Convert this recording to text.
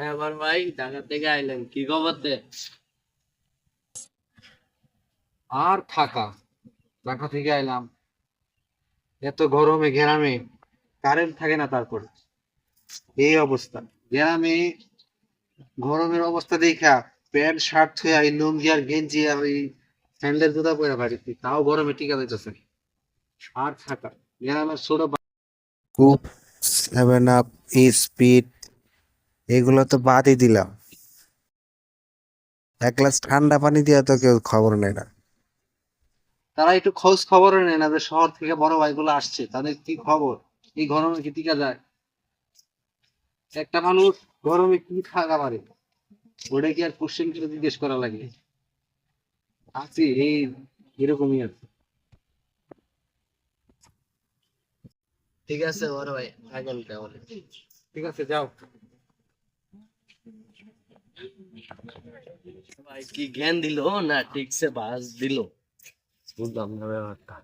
হ্যাঁ আমার ভাই, ঢাকা থেকে আইলেন। কি আর থাকা ঢাকা থেকে আইলাম। এত গরমে কারেন্ট থাকে না তারপর। এই অবস্থা। গ্রামে গরমের অবস্থা দেখা, প্যান্ট, শার্ট থুয়ে এই লুঙ্গি আর গেঞ্জি আর এই স্যান্ডেল জুতা পরে বাড়িতে। তাও গরমে টিকা যাইতেছে আর থাকা গ্রামের ছোট সেভেন আপ স্পিড এগুলো তো বাদই দিলাম। এক গ্লাস ঠান্ডা পানি দিয়ে তো কেউ খবর নেয় না। তারা একটু খোঁজ খবর নেয় না যে শহর থেকে বড় ভাইগুলো আসছে। তাদের কি খবর? এই গরমে কি টিকা যায়? একটা মানুষ গরমে কি থাকা পারে ওটা কি আর কোশ্চেন করে জিজ্ঞেস করা লাগে? আছি এই এরকমই আছে। ঠিক আছে বড় ভাই ঠিক আছে যাও। কি জ্ঞান দিল না ঠিকসে বাস দিল বুঝলাম না ব্যাপারটা